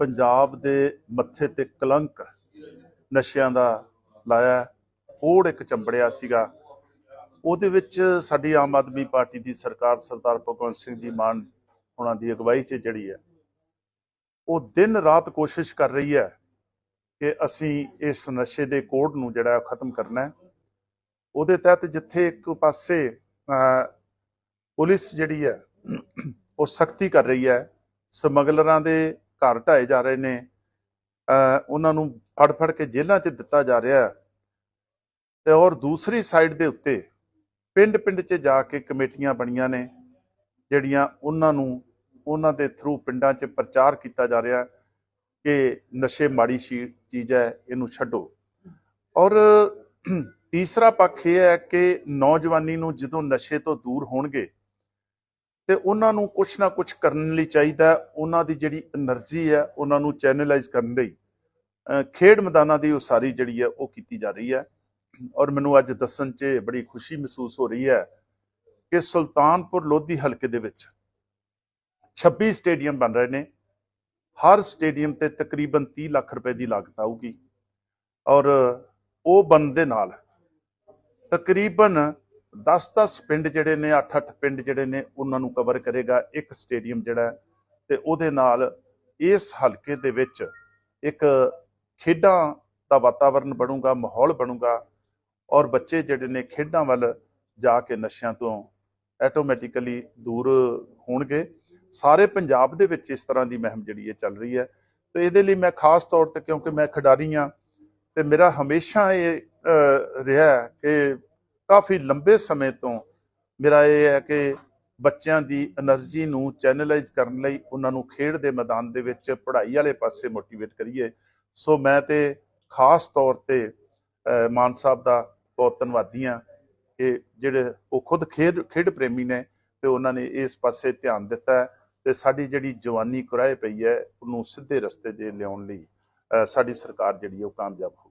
ਪੰਜਾਬ ਦੇ ਮੱਥੇ ਤੇ ਕਲੰਕ ਨਸ਼ਿਆਂ ਦਾ ਲਾਇਆ ਕੋੜ ਇੱਕ ਚੰਬੜਿਆ ਸੀਗਾ। ਉਹਦੇ ਵਿੱਚ ਸਾਡੀ ਆਮ ਆਦਮੀ ਪਾਰਟੀ ਦੀ ਸਰਕਾਰ ਸਰਦਾਰ ਭਗਵੰਤ ਸਿੰਘ ਜੀ ਮਾਨ ਉਹਨਾਂ ਦੀ ਅਗਵਾਈ 'ਚ ਜਿਹੜੀ ਹੈ, ਉਹ ਦਿਨ ਰਾਤ ਕੋਸ਼ਿਸ਼ ਕਰ ਰਹੀ ਹੈ ਕਿ ਅਸੀਂ ਇਸ ਨਸ਼ੇ ਦੇ ਕੋੜ ਨੂੰ ਜਿਹੜਾ ਹੈ ਖਤਮ ਕਰਨਾ ਹੈ। ਉਹਦੇ ਤਹਿਤ ਜਿੱਥੇ ਇੱਕ ਪਾਸੇ ਪੁਲਿਸ ਜਿਹੜੀ ਹੈ, ਉਹ ਸਖਤੀ ਕਰ ਰਹੀ ਹੈ। ਸਮਗਲਰਾਂ ਦੇ ਘਰ ਢਾਏ ਜਾ ਰਹੇ ਨੇ। ਉਹਨਾਂ ਨੂੰ ਫੜ ਫੜ ਕੇ ਜੇਲ੍ਹਾਂ 'ਚ ਦਿੱਤਾ ਜਾ ਰਿਹਾ ਤੇ ਔਰ ਦੂਸਰੀ ਸਾਈਡ ਦੇ ਉੱਤੇ ਪਿੰਡ ਪਿੰਡ 'ਚ ਜਾ ਕੇ ਕਮੇਟੀਆਂ ਬਣੀਆਂ ਨੇ, ਜਿਹੜੀਆਂ ਉਹਨਾਂ ਨੂੰ, ਉਹਨਾਂ ਦੇ ਥਰੂ ਪਿੰਡਾਂ 'ਚ ਪ੍ਰਚਾਰ ਕੀਤਾ ਜਾ ਰਿਹਾ ਕਿ ਨਸ਼ੇ ਮਾੜੀ ਸ਼ੀ- ਚੀਜ਼ ਹੈ, ਇਹਨੂੰ ਛੱਡੋ। ਔਰ ਤੀਸਰਾ ਪੱਖ ਇਹ ਹੈ ਕਿ ਨੌਜਵਾਨੀ ਨੂੰ ਜਦੋਂ ਨਸ਼ੇ ਤੋਂ ਦੂਰ ਹੋਣਗੇ ਤੇ ਉਹਨਾਂ ਨੂੰ ਕੁਛ ਨਾ ਕੁਛ ਕਰਨ ਲਈ ਚਾਹੀਦਾ ਉਹਨਾਂ ਦੀ ਜਿਹੜੀ એનર્ਜੀ ਹੈ, ਉਹਨਾਂ ਨੂੰ ਚੈਨਲਾਈਜ਼ ਕਰਨ ਲਈ ਖੇਡ ਮੈਦਾਨਾਂ ਦੀ ਉਸਾਰੀ ਜਿਹੜੀ ਹੈ, ਉਹ ਕੀਤੀ ਜਾ ਰਹੀ ਹੈ। ਔਰ ਮੈਨੂੰ ਅੱਜ ਦੱਸਣ 'ਚ ਬੜੀ ਖੁਸ਼ੀ ਮਹਿਸੂਸ ਹੋ ਰਹੀ ਹੈ ਕਿ ਸੁਲਤਾਨਪੁਰ ਲੋਧੀ ਹਲਕੇ ਦੇ ਵਿੱਚ 26 ਸਟੇਡੀਅਮ ਬਣ ਰਹੇ ਨੇ। ਹਰ ਸਟੇਡੀਅਮ ਤੇ ਤਕਰੀਬਨ 30 ਲੱਖ ਰੁਪਏ ਦੀ ਲਾਗਤ ਆਊਗੀ। ਔਰ ਉਹ ਬੰਦ ਦੇ ਨਾਲ ਤਕਰੀਬਨ 10-10 ਪਿੰਡ ਜਿਹੜੇ ਨੇ 8-8 ਪਿੰਡ ਜਿਹੜੇ ਨੇ, ਉਹਨਾਂ ਨੂੰ ਕਵਰ ਕਰੇਗਾ ਇੱਕ ਸਟੇਡੀਅਮ ਜਿਹੜਾ ਹੈ ਤੇ ਉਹਦੇ ਨਾਲ ਇਸ ਹਲਕੇ ਦੇ ਵਿੱਚ ਇੱਕ ਖੇਡਾਂ ਦਾ ਵਾਤਾਵਰਣ ਬਣੂਗਾ, ਮਾਹੌਲ ਬਣੂਗਾ ਔਰ ਬੱਚੇ ਜਿਹੜੇ ਨੇ ਖੇਡਾਂ ਵੱਲ ਜਾ ਕੇ ਨਸ਼ਿਆਂ ਤੋਂ ਆਟੋਮੈਟਿਕਲੀ ਦੂਰ ਹੋਣਗੇ। ਸਾਰੇ ਪੰਜਾਬ ਦੇ ਵਿੱਚ ਇਸ ਤਰ੍ਹਾਂ ਦੀ ਮਹਿਮ ਜਿਹੜੀ ਹੈ ਚੱਲ ਰਹੀ ਹੈ। ਤੇ ਇਹਦੇ ਲਈ ਮੈਂ ਖਾਸ ਤੌਰ ਤੇ ਕਿਉਂਕਿ ਮੈਂ ਖਿਡਾਰੀ ਹਾਂ ਤੇ ਮੇਰਾ ਹਮੇਸ਼ਾ ਇਹ ਰਿਹਾ ਕਿ ਕਾਫੀ ਲੰਬੇ ਸਮੇਂ ਤੋਂ ਮੇਰਾ ਇਹ ਹੈ ਕਿ ਬੱਚਿਆਂ ਦੀ એનર્ਜੀ ਨੂੰ ਚੈਨਲਾਈਜ਼ ਕਰਨ ਲਈ ਉਹਨਾਂ ਨੂੰ ਖੇਡ ਦੇ ਮੈਦਾਨ ਦੇ ਵਿੱਚ ਪੜ੍ਹਾਈ ਵਾਲੇ ਪਾਸੇ ਮੋਟੀਵੇਟ ਕਰੀਏ। ਸੋ ਮੈਂ ਤੇ ਖਾਸ ਤੌਰ ਤੇ ਮਾਨ ਸਾਹਿਬ ਦਾ ਬਹੁਤ ਧੰਨਵਾਦੀ ਆ ਕਿ ਜਿਹੜੇ ਉਹ ਖੁਦ ਖੇਡ ਖੇਡ ਪ੍ਰੇਮੀ ਨੇ ਤੇ ਉਹਨਾਂ ਨੇ ਇਸ ਪਾਸੇ ਧਿਆਨ ਦਿੱਤਾ ਤੇ ਸਾਡੀ ਜਿਹੜੀ ਜਵਾਨੀ ਕਰਾਏ ਪਈ ਹੈ, ਉਹਨੂੰ ਸਿੱਧੇ ਰਸਤੇ 'ਤੇ ਲਿਆਉਣ ਲਈ ਸਾਡੀ ਸਰਕਾਰ ਜਿਹੜੀ ਉਹ ਕਾਮਯਾਬ ਹੋ